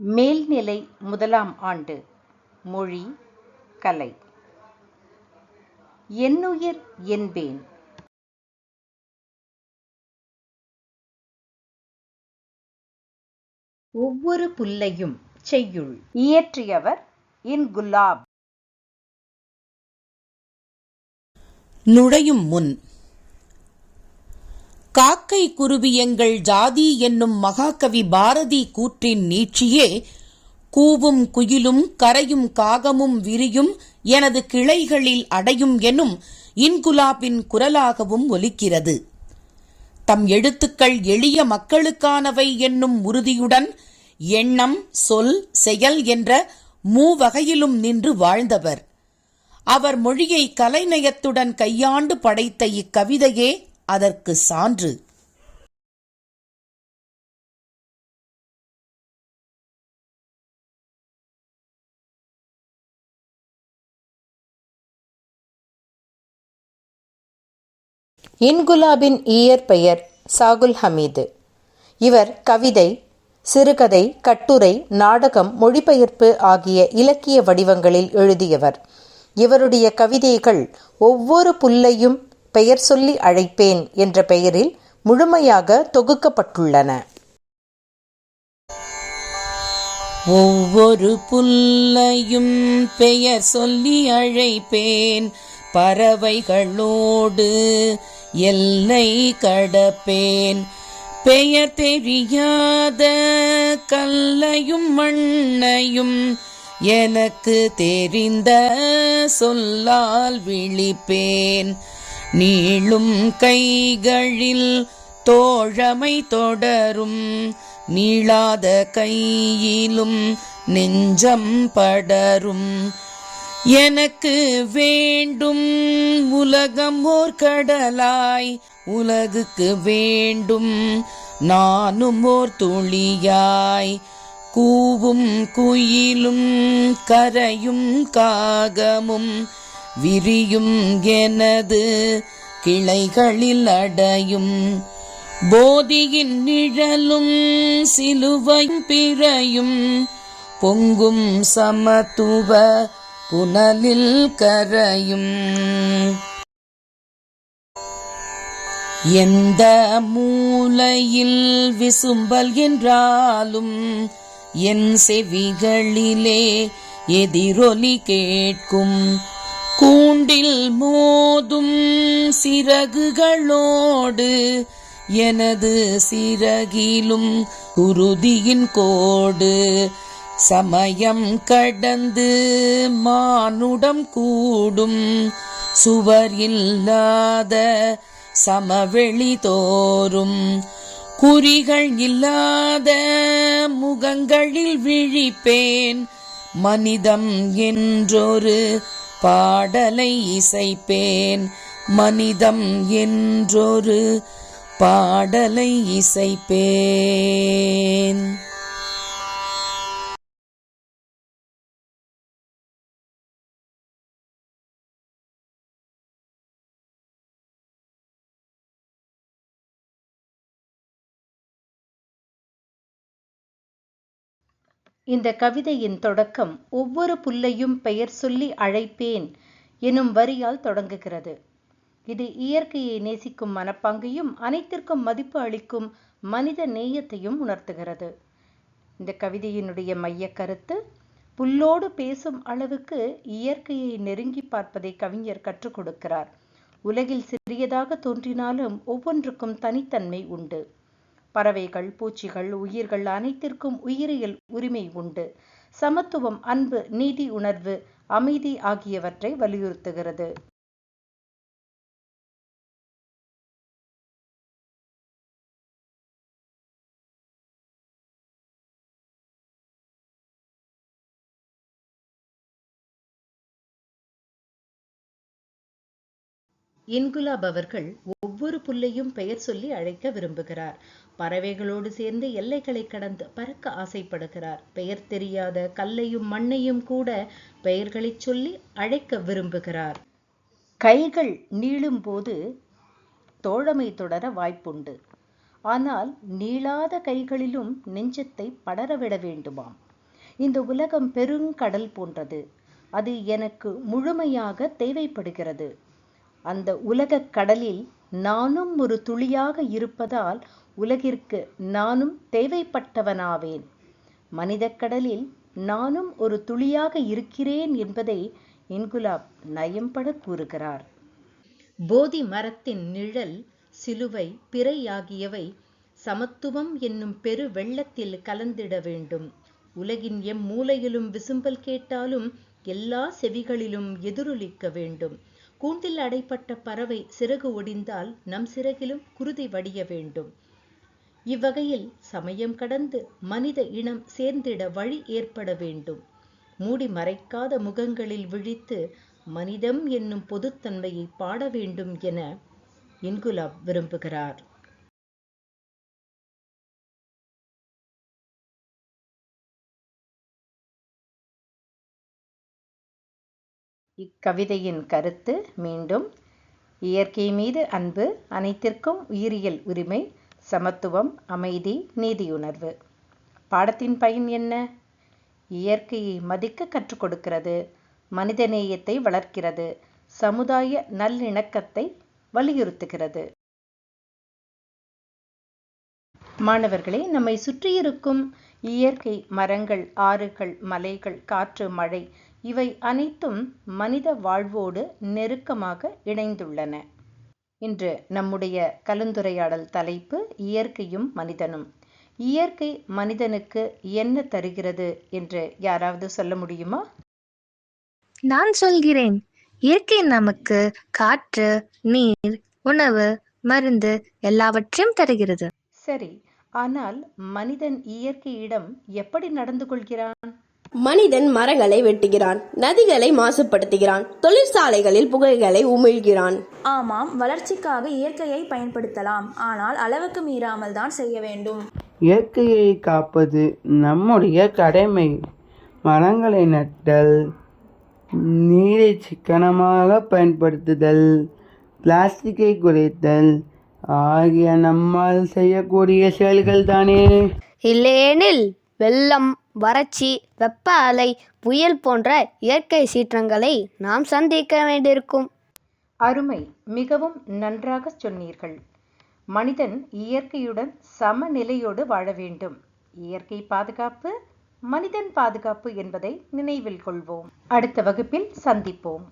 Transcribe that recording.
மேல்நிலை முதலாம் ஆண்டு மொழி கலை. என்னுயிர் என்பேன். ஒவ்வொரு புல்லையும் செய்யுள். இயற்றியவர் இன் குலாப் நுழையும் முன் காக்கை குருவி எங்கள் ஜாதி என்னும் மகாகவி பாரதி கூற்றின் நீட்சியே கூவும் குயிலும் கரையும் காகமும் விரியும் எனது கிளைகளில் அடையும் எனும் இன்குலாபின் குரலாகவும் ஒலிக்கிறது. தம் எழுத்துக்கள் எளிய மக்களுக்கானவை என்னும் உறுதியுடன் எண்ணம் சொல் செயல் என்ற மூவகையிலும் நின்று வாழ்ந்தவர். அவர் மொழியை கலைநயத்துடன் கையாண்டு படைத்த இக்கவிதையே அதற்கு சான்று. இன்குலாபின் இயற்பெயர் சாகுல் ஹமீது. இவர் கவிதை சிறுகதை கட்டுரை நாடகம் மொழிபெயர்ப்பு ஆகிய இலக்கிய வடிவங்களில் எழுதியவர். இவருடைய கவிதைகள் ஒவ்வொரு புல்லையும் பெயர் சொல்லி அழைப்பேன் என்ற பெயரில் முழுமையாக தொகுக்கப்பட்டுள்ளன. ஒவ்வொரு புல்லையும் பெயர் சொல்லி அழைப்பேன். பறவைகளோடு எல்லை கடப்பேன். பெயர் தெரியாத கல்லையும் மண்ணையும் எனக்கு தெரிந்த சொல்லால் விழிப்பேன். நீளும் கைகளில் தோழமை தொடரும் நீளாத கையிலும் நெஞ்சம் படரும். எனக்கு வேண்டும் உலகம் ஓர் கடலாய் உலகுக்கு வேண்டும் நானும் ஓர் துளியாய். கூவும் குயிலும் கரையும் காகமும் விரியும் எனது கிளைகளில் அடையும் போதியின் நிழலும் சிலுவை பிறையும் பொங்கும் சமத்துவ புனலில் கரையும். எந்த மூலையில் விசும்பல் என்றாலும் என் செவிகளிலே எதிரொலி கேட்கும் கூண்டில் மோதும் சிறகுகளோடு எனது சிறகிலும் குருதியின் கோடு. சமயம் கடந்து மானுடம் கூடும் சுவர் இல்லாத சமவெளி தோறும். குறிகள் இல்லாத முகங்களில் விழிப்பேன். மனிதம் என்றொரு பாடலை இசைப்பேன். மனிதம் என்றொரு பாடலை இசைப்பேன். இந்த கவிதையின் தொடக்கம் ஒவ்வொரு புல்லையும் பெயர் சொல்லி அழைப்பேன் எனும் வரியால் தொடங்குகிறது. இது இயற்கையை நேசிக்கும் மனப்பாங்கையும் அனைத்திற்கும் மதிப்பு அளிக்கும் மனித நேயத்தையும் உணர்த்துகிறது. இந்த கவிதையினுடைய மைய கருத்து புல்லோடு பேசும் அளவுக்கு இயற்கையை நெருங்கி பார்ப்பதை கவிஞர் கற்றுக் கொடுக்கிறார். உலகில் சிறியதாக தோன்றினாலும் ஒவ்வொன்றுக்கும் தனித்தன்மை உண்டு. பறவைகள் பூச்சிகள் உயிர்கள் அனைத்திற்கும் உயிரியல் உரிமை உண்டு. சமத்துவம் அன்பு நீதி உணர்வு அமைதி ஆகியவற்றை வலியுறுத்துகிறது. இன்குலாப் அவர்கள் ஒவ்வொரு புல்லையும் பெயர் சொல்லி அழைக்க விரும்புகிறார். பறவைகளோடு சேர்ந்து எல்லைகளை கடந்து பறக்க ஆசைப்படுகிறார். பெயர் தெரியாத கல்லையும் மண்ணையும் கூட பெயர்களை சொல்லி அழைக்க விரும்புகிறார். கைகள் நீளும் போது தோழமை தொடர வாய்ப்புண்டு. ஆனால் நீளாத கைகளிலும் நெஞ்சத்தை படரவிட வேண்டுமாம். இந்த உலகம் பெருங்கடல் போன்றது. அது எனக்கு முழுமையாக தேவைப்படுகிறது. அந்த உலகக் கடலில் நானும் ஒரு துளியாக இருப்பதால் உலகிற்கு நானும் தேவைப்பட்டவனாவேன். மனிதக்கடலில் நானும் ஒரு துளியாக இருக்கிறேன் என்பதை இன்குலாப் நயம்பட கூறுகிறார். போதி மரத்தின் நிழல் சிலுவை பிறையாகியவை சமத்துவம் என்னும் பெரு வெள்ளத்தில் கலந்திட வேண்டும். உலகின் எம் மூலையிலும் விசும்பல் கேட்டாலும் எல்லா செவிகளிலும் எதிரொலிக்க வேண்டும். கூண்டில் அடைப்பட்ட பறவை சிறகு ஒடிந்தால் நம் சிறகிலும் குருதி வடிய வேண்டும். இவ்வகையில் சமயம் கடந்து மனித இனம் சேர்ந்திட வழி ஏற்பட வேண்டும். மூடி மறைக்காத முகங்களில் விழித்து மனிதம் என்னும் பொதுத்தன்மையை பாட வேண்டும் என இன்குலாப் விரும்புகிறார். இக்கவிதையின் கருத்து மீண்டும் இயற்கை மீது அன்பு அனைத்திற்கும் உயிரியல் உரிமை சமத்துவம் அமைதி நீதியுணர்வு. பாடத்தின் பயன் என்ன? இயற்கையை மதிக்க கற்றுக் கொடுக்கிறது மனிதநேயத்தை வளர்க்கிறது சமுதாய நல்லிணக்கத்தை வலியுறுத்துகிறது. மாணவர்களே நம்மை சுற்றியிருக்கும் இயற்கை மரங்கள் ஆறுகள் மலைகள் காற்று மழை இவை அனைத்தும் மனித வாழ்வோடு நெருக்கமாக இணைந்துள்ளன. இன்று நம்முடைய கலந்துரையாடல் தலைப்பு இயற்கையும் மனிதனும். இயற்கை மனிதனுக்கு என்ன தருகிறது என்று யாராவது சொல்ல முடியுமா? நான் சொல்கிறேன். இயற்கை நமக்கு காற்று நீர் உணவு மருந்து எல்லாவற்றையும் தருகிறது. சரி ஆனால் மனிதன் இயற்கையிடம் எப்படி நடந்து கொள்கிறான்? மனிதன் மரங்களை வெட்டுகிறான் நதிகளை மாசுபடுத்துகிறான் தொழிற்சாலைகளில் புகைகளை உமிழ்கிறான். ஆமாம் வளர்ச்சிக்காக இயற்கையை பயன்படுத்தலாம். ஆனால் அளவுக்கு மீறாமல் தான் செய்ய வேண்டும். இயற்கையை காப்பது நம்முடைய கடமை. மரங்களை நட்டல் நீரை சிக்கனமாக பயன்படுத்துதல் பிளாஸ்டிக்கை குறைத்தல் ஆகிய நம்மால் செய்யக்கூடிய செயல்கள் தானே இல்லையெனில் வெள்ளம் வறட்சி வெப்ப அலை புயல் போன்ற இயற்கை சீற்றங்களை நாம் சந்திக்க வேண்டியிருக்கும். அருமை. மிகவும் நன்றாக சொன்னீர்கள். மனிதன் இயற்கையுடன் சமநிலையோடு வாழ வேண்டும். இயற்கை பாதுகாப்பு மனிதன் பாதுகாப்பு என்பதை நினைவில் கொள்வோம். அடுத்த வகுப்பில் சந்திப்போம்.